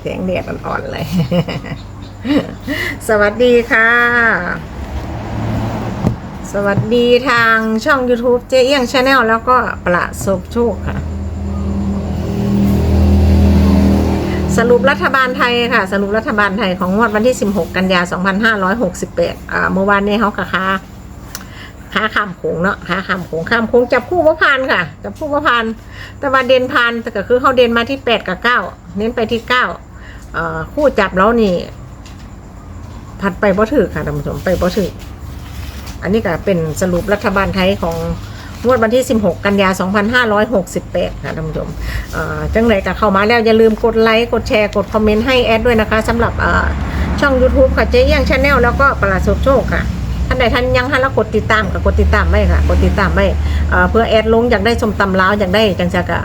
แสงแดดอ่อนๆเลย สวัสดีค่ะ สวัสดีทางช่อง YouTube เจ๊เอี้ยงชาแนลแล้วก็ประสบโชคค่ะ สรุปรัฐบาลไทยค่ะ สรุปรัฐบาลไทยของงวดวันที่ 16 กันยา 2568อ่าเมื่อวานนี้เขากะค้าค้าข้ามโขงเนาะค้าข้ามโขงข้ามโขงจับคู่ว่าพานค่ะ จับคู่ว่าพานแต่ว่าเด่นพานแต่ก็คือเขาเด่นมาที่8กับ9เน้นไปที่9เอ่อ คู่จับแล้วนี่ ผัดไปบ่ถือค่ะท่านผู้ชมไปบ่ถืออันนี้ก็เป็นสรุปรัฐบาลไทยของงวดวันที่ 16 กันยา 2568 ค่ะท่านผู้ชมจังไหนก็เข้ามาแล้ว อย่าลืมกดไลค์ กดแชร์ กดคอมเมนต์ให้แอดด้วยนะคะสำหรับช่อง YouTube ค่ะเจ๊เอี้ยงชาแนลแล้วก็ประหลาดโชคโชคค่ะท่านใดท่านยังท่านแล้วกดติดตามก็กดติดตามไว้ค่ะ กดติดตามไว้เอ่เพื่อแอดลงอยากได้ชมตำล้าวอยากได้จังจะก็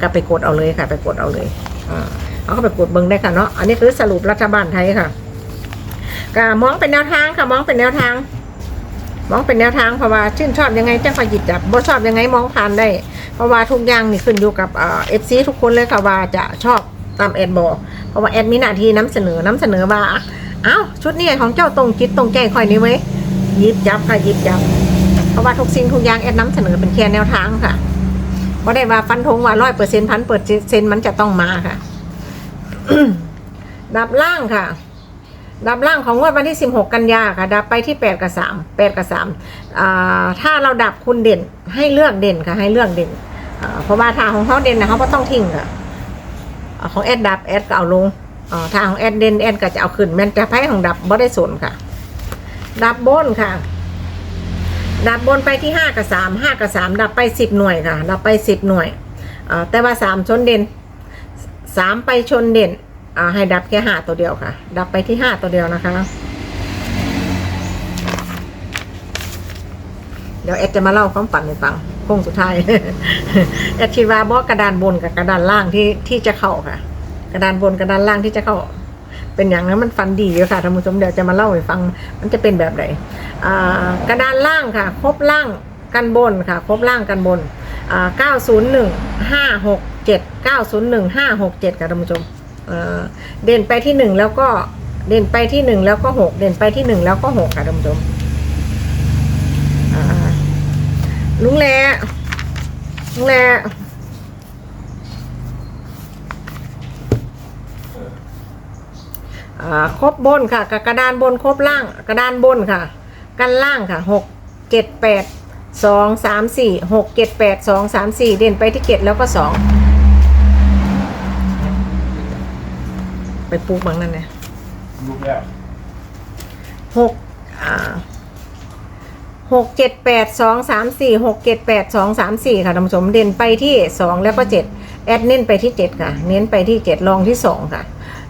ก็ไปกดเอาเลยค่ะ ไปกดเอาเลยอ่า เอาเข้าไปกดเบิ้งได้ค่ะเนาะอันนี้คือสรุปรัฐบาลไทยค่ะก็มองเป็นแนวทางค่ะ มองเป็นแนวทาง มองเป็นแนวทางเพราะว่าชื่นชอบยังไงจ้าคอยหยิบจับบ่ชอบยังไงมองผ่านได้ เพราะว่าทุกอย่างนี่ขึ้นอยู่กับเอฟซีทุกคนเลยค่ะว่าจะชอบตามแอดบอกเพราะว่าแอดมีหน้าที่นำเสนอนำเสนอว่าเอ้าชุดนี้ของเจ้าตรงจิตตรงใจคอยนี่เว้ยหยิบจับค่ะยิบจับ เพราะว่าทุกสิ่งทุกอย่างแอดนำเสนอเป็นแค่แนวทางค่ะบ่ได้ว่าฟันธงว่าร้อยเปอร์เซ็นต์พันเปอร์เซ็นต์มันจะต้องมาค่ะ ดับล่างค่ะ ดับล่างของงวดวันที่ 16 กันยาค่ะ ดับไปที่ 8 กับ 3 8 กับ3ถ้าเราดับคุณเด่นให้เลือกเด่นค่ะ ให้เลือกเด่นเพราะว่าทางของเขาเด่นนะเขาก็ต้องทิ้งค่ะของแอดดับแอดก็เอาลงอ่าทางของแอดเด่นแอดก็จะเอาขึ้นแม่นจะไพ่ของดับบ่ได้สนค่ะ ดับบนค่ะดับบนไปที่ 5 กับ 3 5 กับ 3 ดับไป 10 หน่วยค่ะ ดับไป 10 หน่วยแต่ว่า 3 ชนเด่น 3ไปชนเด่นอ่าให้ดับแค่ห้าตัวเดียวค่ะ ดับไปที่ห้าตัวเดียวนะคะ เดี๋ยวแอดจะมาเล่าความฝันให้ฟังโค้งสุดท้ายแอดคิดว่าบอกกระดานบนกับกระดานล่างที่ที่จะเข้าค่ะ กระดานบนกระดานล่างที่จะเข้า เป็นอย่างนั้นมันฟันดีอยู่ค่ะท่านผู้ชมเดี๋ยวจะมาเล่าให้ฟัง มันจะเป็นแบบไหนอ่ากระดานล่างค่ะ ครบล่างกันบนค่ะ ครบล่างกันบน อ่าเก้าศูนย์หนึ่งห้าหกเจ็ดเก้าศูนย์หนึ่งห้าหกเจ็ดค่ะท่านผู้ชมเอ่อเด่นไปที่หนึ่งแล้วก็เด่นไปที่หนึ่งแล้วก็หกเด่นไปที่หนึ่งแล้วก็หกค่ะท่านผู้ชมลุงแลลุงแลอ่ครบบนค่ะกระดานบนครบล่าง กระดานบนค่ะ กันล่างค่ะหกเจ็ดแปด สองสามสี่หกเจ็ดแปดสองสามสี่เด่นไปที่เจ็ดแล้วก็สองไปปลูกบางนั่นเนี่ยลูกแล้วหกอ่าหกเจ็ดแปดสองสามสี่หกเจ็ดแปดสองสามสี่ค่ะท่านผู้ชมเด่นไปที่สองแล้วก็เจ็ดแอดเน้นไปที่เจ็ดค่ะ เน้นไปที่เจ็ดลองที่สองค่ะ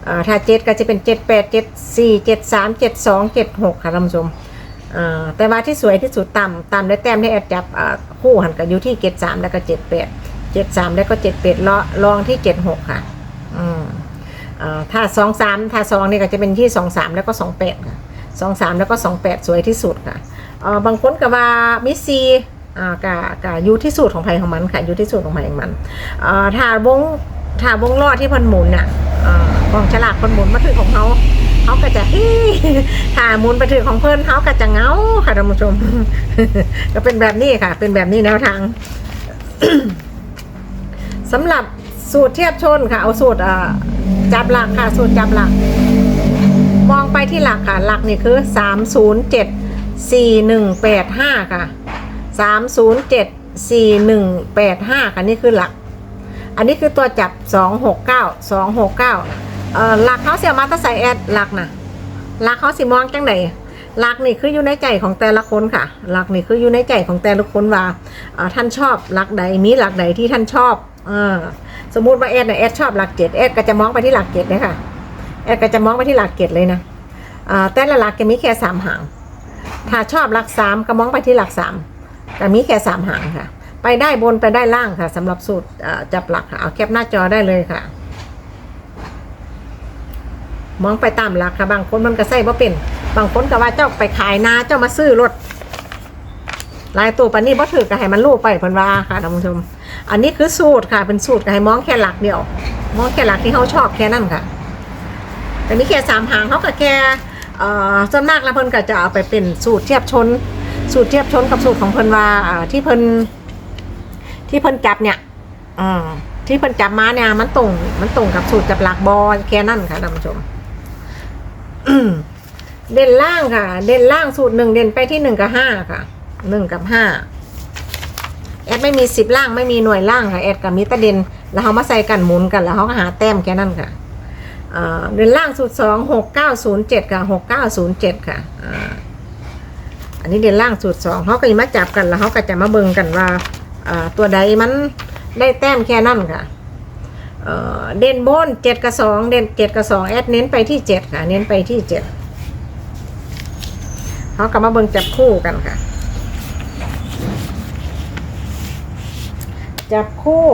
อ่าถ้าเจ็ดก็จะเป็นเจ็ดแปดเจ็ดสี่เจ็ดสามเจ็ดสองเจ็ดหกค่ะท่านผู้ชม อ่าแต่ว่าที่สวยที่สุดต่ำต่ำได้แต้มที่แอดจับอ่าคู่หันกันอยู่ที่เจ็ดสามแล้วก็เจ็ดแปดเจ็ดสามแล้วก็เจ็ดแปดลองที่เจ็ดหกค่ะอืมอ่าถ้าสองสามถ้าสองนี่ก็จะเป็นที่สองสามแล้วก็สองแปดค่ะสองสามแล้วก็สองแปดสวยที่สุดค่ะอ่อบางคนก็ว่ามิซีอ่ากะกะอยู่ที่สูตรของไผ่ของมันค่ะอยู่ที่สูตรของไผ่ของมันอ่าถ้าวงถ้าวงล้อที่พันหมุนน่ะอ่า กองฉลากเพันหมุนมาถึงของเขาเขาก็จะเฮ้ถ้าหมุนไปถึงของเพิ่อนเขาก็จะเงาค่ะท่านผู้ชม ก็เป็นแบบนี้ค่ะ เป็นแบบนี้แนวทางสำหรับสูตรเทียบชนค่ะ เอาสูตรจับหลักค่ะ สูตรจับหลัก มองไปที่หลักค่ะ หลักนี่คือสามศูนย์เจ็ดสี่หนึ่งแปดห้าค่ะสามศูนย์เจ็ดสี่หนึ่งแปดห้าค่ะนี่คือหลัก อันนี้คือตัวจับสองหกเก้าสองหกเก้า เอ่อหลักเขาเสียมาตั้งใส่แอดหลักนะหลักเขาสิมองจังไหนหลักนี่คืออยู่ในใจของแต่ละคนค่ะ หลักนี่คืออยู่ในใจของแต่ละคนว่าท่านชอบหลักใดมีหลักใดที่ท่านชอบอสมมุติว่าแอดเนะแอดชอบหลักเจ็ดแอดก็จะมองไปที่หลักเจ็ดเลยค่ะแอดก็จะมองไปที่หลักเกตเลยนะแต่ละหลักจะมีแค่สามหาง ถ้าชอบหลักสามก็มองไปที่หลักสามแต่มีแค่สามหางค่ะ ไปได้บนไปได้ล่างค่ะสำหรับสูตรจับหลักค่ะเอาแคปหน้าจอได้เลยค่ะ มองไปตามหลักค่ะบางคนมันก็ใส่บ่เป็นบางคนก็ว่าเจ้าไปขายนาเจ้ามาซื้อรถลายตัวปานนี้บ่ถือก็ให้มันรู้ไปเพิ่นว่าค่ะท่านผู้ชม อันนี้คือสูตรค่ะเป็นสูตรก็ให้มองแค่หลักเดียว มองแค่หลักที่เขาชอบแค่นั้นค่ะแต่นี่แค่สามหางเขาก็แค่เอ่อส่วนมากแล้วเพิ่นก็จะเอาไปเป็นสูตรเทียบชน สูตรเทียบชนกับสูตรของเพิ่นว่าที่เพิ่นที่เพิ่นจับเนี่ยอ่าที่เพิ่นจับมาเนี่ยมันตรงมันตรงกับสูตรจับหลักบอลแค่นั้นค่ะท่านผู้ชม เด่นล่างค่ะ เด่นล่างสูตรหนึ่งเด่นไปที่หนึ่งกับห้าค่ะหนึ่งกับห้าแอดไม่มีสิบล่างไม่มีหน่วยล่างค่ะแอดกับมิตรเด่นแล้วเขามาใส่กันหมุนกันแล้วเขาก็หาแต้มแค่นั้นค่ะเด่นล่างสูตรสองหกเก้าศูนย์เจ็ดค่ะหกเก้าศูนย์เจ็ดค่ะอันนี้เด่นล่างสูตรสองเขาก็จะมาจับกันแล้วเขาก็จะมาเบิ่งกันว่าตัวใดมันได้แต้มแค่นั้นค่ะ เด่นบนเจ็ดกับสองเด่นเจ็ดกับสองแอดเน้นไปที่เจ็ดค่ะ เน้นไปที่เจ็ดเขากลับมาเบิ่งจับคู่กันค่ะ จับคู่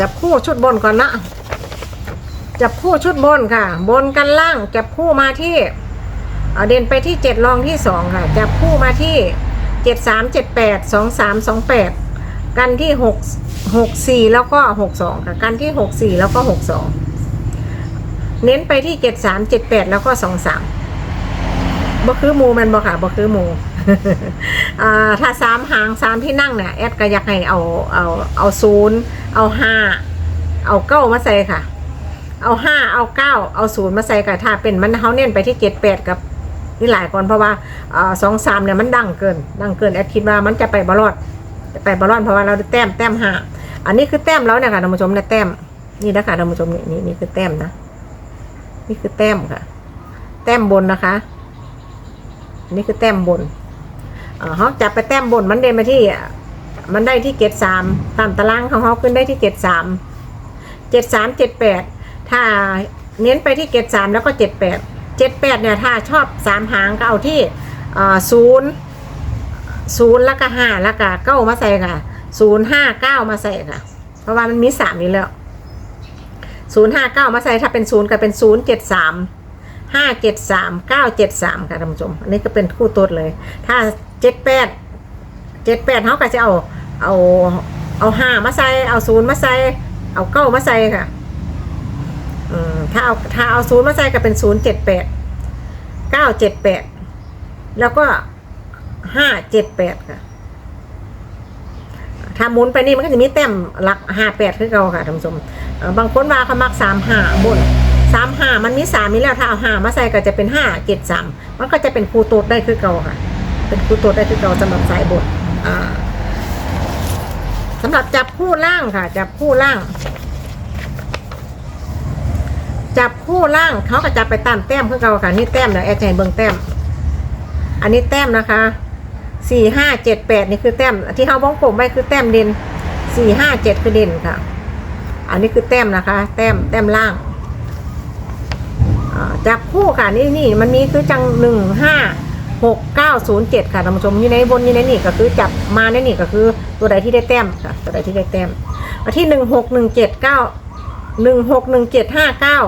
จับคู่ชุดบนก่อนนะ จับคู่ชุดบนค่ะ บนกันล่างจับคู่มาที่เอาเด่นไปที่เจ็ดรองที่สองค่ะ จับคู่มาที่เจ็ดสามเจ็ดแปดสองสามสองแปดกันที่หกหกสี่แล้วก็หกสองค่ะกันที่หกสี่แล้วก็หกสองเน้นไปที่เจ็ดสามเจ็ดแปดแล้วก็สองสามบ่คือมูมันบ่ค่ะบ่คือหมูถ้าสามหางสามที่นั่งเนี่ยแอดก็อยากให้เอาเอาเอาศูนย์เอาห้าเอาเก้ามาใส่ค่ะ เอาห้าเอาเก้าเอาศูนย์มาใส่กับถ้าเป็นมันเขาเน้นไปที่เจ็ดแปดกับนี่หลายคนเพราะว่าสองสามเนี่ยมันดังเกิน ดังเกินแอดคิดว่ามันจะไปบอลอดจะไปบอลอดเพราะว่าเราแต้มแต้มห้าอันนี้คือแต้มแล้วเนี่ยค่ะท่านผู้ชมเนี่ยแต้มนี่นะคะท่านผู้ชมนี่นี่คือแต้มนะ นี่คือแต้มค่ะ แต้มบนนะคะนี่คือแต้มบนเอ่อเขาจับไปแต้มบนมันเดินมาที่ มันได้ที่เกตสามตามตารางของเขาขึ้นได้ที่เกตสามเจ็ดสามเจ็ดแปด ถ้าเน้นไปที่เกตสามแล้วก็เจ็ดแปดเจ็ดแปดเนี่ยถ้าชอบสามหางก็เอาที่ศูนย์ศูนย์แล้วก็ห้าแล้วก็เก้ามาใส่ค่ะศูนย์ห้าเก้ามาใส่ค่ะ เพราะว่ามันมีสามนี้แล้วศูนย์ห้าเก้ามาใส่ถ้าเป็นศูนย์ก็เป็นศูนย์เจ็ดสามห้าเจ็ดสามเก้าเจ็ดสามค่ะท่านผู้ชม อันนี้ก็เป็นคู่ตัวเลย ถ้าเจ็ดแปดเจ็ดแปดเขาก็จะเอาเอาเอาห้ามาใส่เอาศูนย์มาใส่เอาเก้ามาใส่ค่ะ ถ้าเอาถ้าเอาศูนย์มาใส่ก็เป็นศูนย์เจ็ดแปดเก้าเจ็ดแปดแล้วก็ห้าเจ็ดแปดค่ะถ้าหมุนไปนี่มันก็จะมีแต้มหลักห้าแปดคือเก่าค่ะท่านผู้ชมบางคนว่าเขามักสามห้าบนสามห้ามันมีสามมีแล้วถ้าเอาห้ามาใส่ก็จะเป็นห้าเจ็ดสามมันก็จะเป็นคูโตดได้คือเก่าค่ะ เป็นคูโตดได้คือเก่าสำหรับสายบนสำหรับจับคู่ล่างค่ะ จับคู่ล่าง จับคู่ล่างเขาก็จับไปตามแต้มคือเก่าค่ะนี่แต้มเดี๋ยวแอดจะให้เบิ่งแต้ม อันนี้แต้มนะคะสี่ห้าเจ็ดแปดนี่คือแต้ม ที่เขาวงกลมไว้คือแต้มเด่นสี่ห้าเจ็ดคือเด่นค่ะ อันนี้คือแต้มนะคะ แต้มแต้มล่างจับคู่ค่ะนี่นี่มันมีคือจังหนึ่งห้าหกเก้าศูนย์เจ็ดค่ะท่านผู้ชมอยู่ในบนอยู่ในนี่ก็คือจับมาในนี่ก็คือตัวใดที่ได้แต้มค่ะตัวใดที่ได้แต้มที่หนึ่งหกหนึ่งเจ็ดเก้าหนึ่งหกหนึ่งเจ็ดห้าเก้า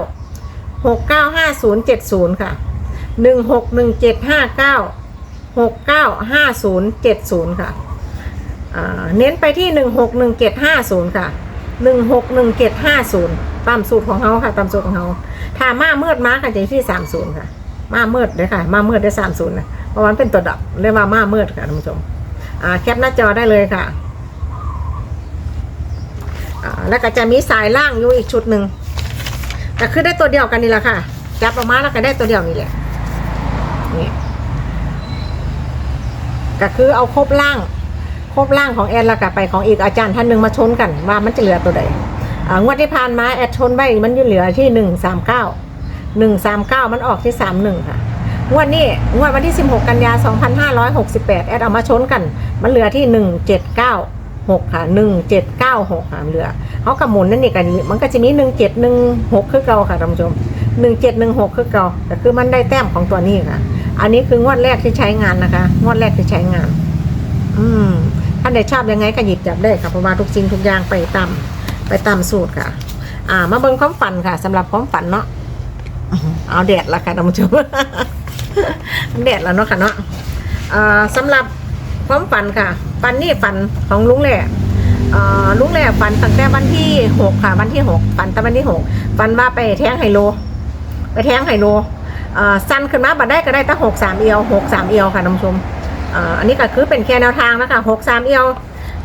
หกเก้าห้าศูนย์เจ็ดศูนย์ค่ะหนึ่งหกหนึ่งเจ็ดห้าเก้าหกเก้าห้าศูนย์เจ็ดศูนย์ค่ะเน้นไปที่หนึ่งหกหนึ่งเจ็ดห้าศูนย์ค่ะหนึ่งหกหนึ่งเจ็ดห้าศูนย์ตามสูตรของเขาค่ะตามสูตรของเขาถ้ามาเมืดมาค่ะจะอยู่ที่สามศูนย์ค่ะ มาเมืดเลยค่ะ มาเมืดได้สามศูนย์นะเพราะมันเป็นตัวดับเรียกว่ามาเมืดค่ะท่านผู้ชมแคปหน้าจอได้เลยค่ะแล้วก็จะมีสายล่างอยู่อีกชุดหนึ่ง ก็คือได้ตัวเดียวกันนี่แหละค่ะ จับออกมาแล้วก็ได้ตัวเดียวนี่แหละนี่ก็คือเอาครบล่างครบล่างของแอดแล้วก็ไปของอีกอาจารย์ท่านหนึ่งมาชนกันว่ามันจะเหลือตัวใดอ่างวดที่ผ่านมาแอดชนไว้มันอยู่เหลือที่หนึ่งสามเก้าหนึ่งสามเก้ามันออกที่สามหนึ่งค่ะงวดนี้งวดวันที่ 16 กันยา 2568 แอดเอามาชนกัน มันเหลือที่ 1796ค่ะ1796ค่ะเหลือเขากับหมุนนั่นนี่กันมันก็จะมี1716คือเก่าค่ะท่านผู้ชม1716คือเก่าแต่คือมันได้แต้มของตัวนี้ค่ะ อันนี้คืองวดแรกที่ใช้งานนะคะ งวดแรกที่ใช้งาน อืมท่านใดชอบยังไงก็หยิบจับได้ค่ะเพราะว่าทุกสิ่งทุกอย่างไปตามไปตามสูตรค่ะ อ่า มาเบิ่งความฝันค่ะสำหรับความฝันเนาะเอาแดดละค่ะท่านผู้ชมแดดแล้วเนาะค่ะเนาะอ่าสำหรับ ความฝันค่ะฝันนี่ฝันของลุงแหล่ลุงแหล่ฝันตั้งแต่วันที่หกค่ะ วันที่หกฝันตั้งวันที่หกฝันว่าไปแทงไฮโล ไปแทงไฮโลสั้นขึ้นมาบัดได้ก็ได้ตั้งหกสามเอียวหกสามเอียวค่ะท่านผู้ชมอันนี้ก็คือเป็นแค่แนวทางนะคะหกสามเอียว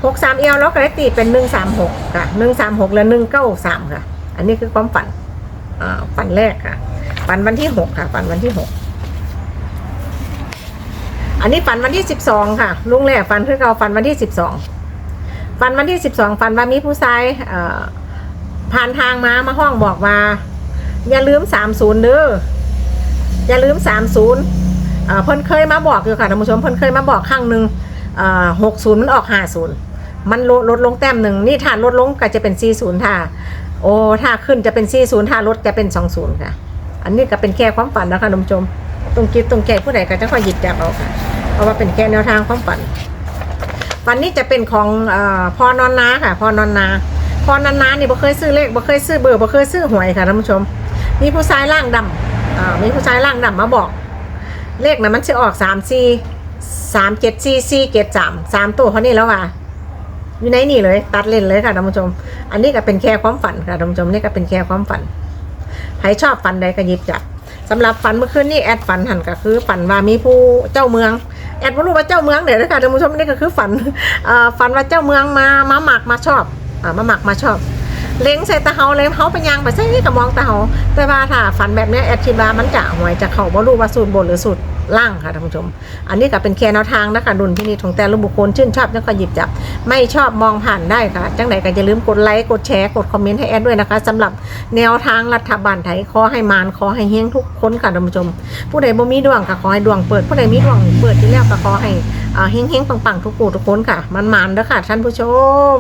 หกสามเอียวแล้วก็ได้ตีเป็นหนึ่งสามหกค่ะหนึ่งสามหกและหนึ่งเก้าสามค่ะ อันนี้คือความฝันฝันแรกค่ะฝันวันที่หกค่ะฝันวันที่หก อันนี้ฝันวันที่สิบสองค่ะ ลุงแหล่ฝันคือเราฝันวันที่สิบสองฝันวันที่สิบสองฝันว่ามีผู้ชายผ่านทางมามาห้องบอกว่า อย่าลืมสามศูนย์เด้ออย่าลืมสามศูนย์เพิ่นเคยมาบอกอยู่ค่ะท่านผู้ชมเพิ่นเคยมาบอกครั้งหนึ่งหกศูนย์มันออกห้าศูนย์มันลดลดลงแต้มหนึ่งนี่ถ้าลดลงก็จะเป็นสี่ศูนย์ถ้าโอ้ถ้าขึ้นจะเป็นสี่ศูนย์ถ้าลดจะเป็นสองศูนย์ค่ะ อันนี้ก็เป็นแค่ความฝันนะคะท่านผู้ชม ตรงคิดตรงใจผู้ใดก็จะคอยหยิบจับเอาค่ะ เพราะว่าเป็นแค่แนวทางความฝันฝันนี้จะเป็นของอพอนอนนาค่ะพอนอนนาพอนอนนานี่บ่เคยซื้อเลขบ่เคยซื้อเบอร์บ่เคยซื้อหวยค่ะท่านผู้ชม มีผู้ชายร่างดำมีผู้ชายร่างดำมาบอก เลขนะมันจะออกสามสี่สามเจ็ดสี่สี่เจ็ดสามสามตัวเขานี่แล้วว่ะอยู่ในนี่เลย ตัดเล่นเลยค่ะท่านผู้ชม อันนี้ก็เป็นแค่ความฝันค่ะท่านผู้ชมนี่ก็เป็นแค่ความฝันใครชอบฝันใดก็หยิบจับ สำหรับฝันเมื่อคืนนี่แอดฝันหันก็คือฝันว่ามีผู้เจ้าเมือง แอดไม่รู้ว่าเจ้าเมืองเดี๋ยวนะคะท่านผู้ชมนี่ก็คือฝันฝันว่าเจ้าเมืองมามาหมักมาชอบอ่ามาหมักมาชอบ เล้งใส่ตาเฮาเลยเฮาเป็นยางไปใส่กับมองตาเฮาแต่ว่าถ้าฝันแบบนี้แอดคิดว่ามันจะหวยจะเข่าบ่รู้ว่าสูตรบนหรือสูตร ล่างค่ะท่านผู้ชม อันนี้ก็เป็นแค่แนวทางนะคะดุลพินิจของแต่ละบุคคลชื่นชอบแล้วก็หยิบจับ ไม่ชอบมองผ่านได้ค่ะ จังไหนก็อย่าลืมกดไลค์กดแชร์กดคอมเมนต์ให้แอดด้วยนะคะสำหรับแนวทางรัฐบาลไทยขอให้มานขอให้เฮงทุกคนค่ะท่านผู้ชม ผู้ใดบ่มีดวงก็ขอให้ดวงเปิดผู้ใดมีดวงเปิดที่แล้วก็ขอให้อ่าเฮงปังๆทุกผู้ทุกคนค่ะมันๆเด้อค่ะท่านผู้ชม